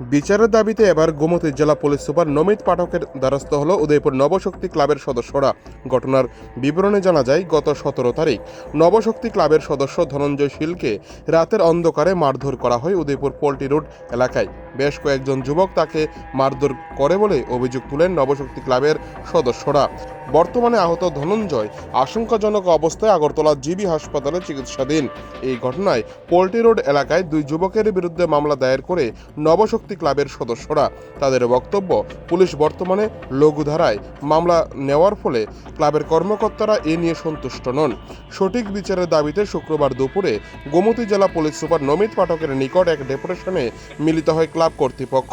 বিচারের দাবিতে এবার গোমতী জেলা পুলিশ সুপার নমিত পাঠকের দ্বারস্থ হল উদয়পুর নবশক্তি ক্লাবের সদস্যরা। ঘটনার বিবরণে জানা যায়, গত সতেরো তারিখ নবশক্তি ক্লাবের সদস্য ধনঞ্জয় শীলকে রাতের অন্ধকারে মারধর করা হয় উদয়পুর পোল্ট্রি রোড এলাকায়। বেশ কয়েকজন যুবক তাকে মারধর করে বলে অভিযোগ তুলেন নবশক্তি ক্লাবের সদস্যরা। বর্তমানে আহত ধনঞ্জয় আশঙ্কাজনক অবস্থায় আগরতলা জিবি হাসপাতালে চিকিৎসাধীন। এই ঘটনায় পোল্ট্রি রোড এলাকায় দুই যুবকের বিরুদ্ধে মামলা দায়ের করে নবশক্তি ক্লাবের সদস্যরা। তাদের বক্তব্য, পুলিশ বর্তমানে লঘুধারায় মামলা নেওয়ার ফলে ক্লাবের কর্মকর্তারা এ নিয়ে সন্তুষ্ট নন। সঠিক বিচারের দাবিতে শুক্রবার দুপুরে গোমতী জেলা পুলিশ সুপার নমিত পাঠকের নিকট এক ডেপুটেশনে মিলিত হয় ক্লাব কর্তৃপক্ষ।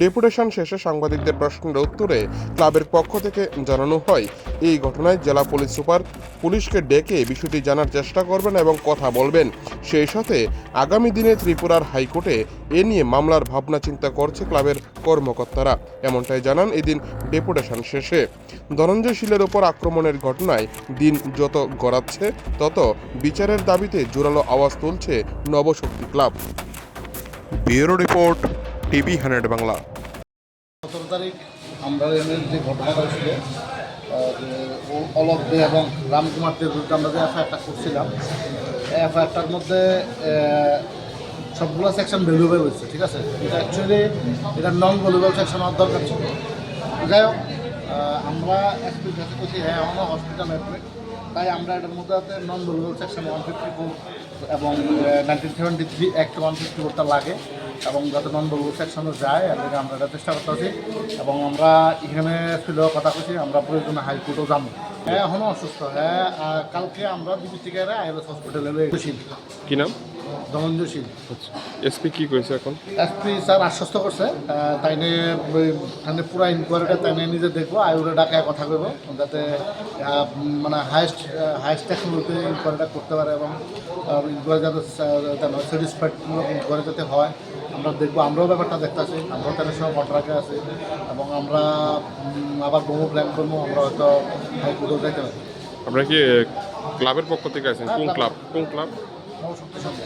ডেপুটেশন শেষে সাংবাদিকদের প্রশ্নের উত্তরে ক্লাবের পক্ষ থেকে জানানো হয়, এই ঘটনায় জেলা পুলিশ সুপার পুলিশকে ডেকে বিষয়টি জানার চেষ্টা করবেন এবং কথা বলবেন। সেই সাথে আগামী দিনে ত্রিপুরার হাইকোর্টে এ নিয়ে মামলার ভাবনা চিন্তা করছে ক্লাবের কর্মকর্তারা। এমনটাই জানান এদিন ডেপুটেশন শেষে। ধনঞ্জয় শীলের ওপর আক্রমণের ঘটনায় দিন যত গড়াচ্ছে, তত বিচারের দাবিতে জোরালো আওয়াজ তুলছে Nabashakti club. Bureau report TV hundred Bangla. সতেরো তারিখ আমরা যে ঘটনাটা আহ, যে দে এবং রামকুমার দেব বিরুদ্ধে আমরা যে এফআইআরটা করছিলাম এফআইআরটার মধ্যে সবগুলো সেকশন ভ্যালুয়েবল হয়েছে ঠিক আছে? এটা অ্যাকচুয়ালি এটা নন ভ্যালুয়েবল সেকশন হওয়ার দরকার ছিল। যাই হোক আমরা এসপির কাছে করছি হ্যাঁ আমরা হসপিটাল অ্যাডমিট তাই আমরা এটার মধ্যে non valuable section one fifty four এবং nineteen seventy three act one fifty ফোরটা লাগে এবং যাতে নন ভ্যালুয়েবল সেকশনে যায়, এর থেকে আমরা এটা চেষ্টা করতেছি এবং আমরা এখানে ছিল কথা কইছি, আমরা প্রয়োজনে হাইকোর্টও যাব। হ্যাঁ এখনও অসুস্থ। হ্যাঁ কালকে আমরা দিবি থেকে আইএলএস হসপিটালে কি নাম? ধনঞ্জয় শীল এসপি কি করেছে এখন? এসপি স্যার আশ্বস্ত করছে তাইনে ওই মানে পুরা ইনকোয়ারিটা তাইনে নিজে দেখব আয়ুরে ডাকায় কথা কইব যাতে মানে হাইস্ট হাইস্ট টেকনোলজিতে ইনকোয়ারিটা করতে পারে এবং ইনকোয়ারি যাতে স্যাটিসফাইড ইনকোয়ারি যাতে হয় আমরা দেখব আমরাও ব্যাপারটা দেখতেছি আমরাও তাদের সঙ্গে কন্ট্রাক্টে আছি এবং আমরা আবার বহু প্ল্যান করব আমরা হয়তো হাইকোর্টেও যেতে পারি। আপনারা কি ক্লাবের পক্ষ থেকে আছেন? কোন ক্লাব। কোন ক্লাব? সঙ্গে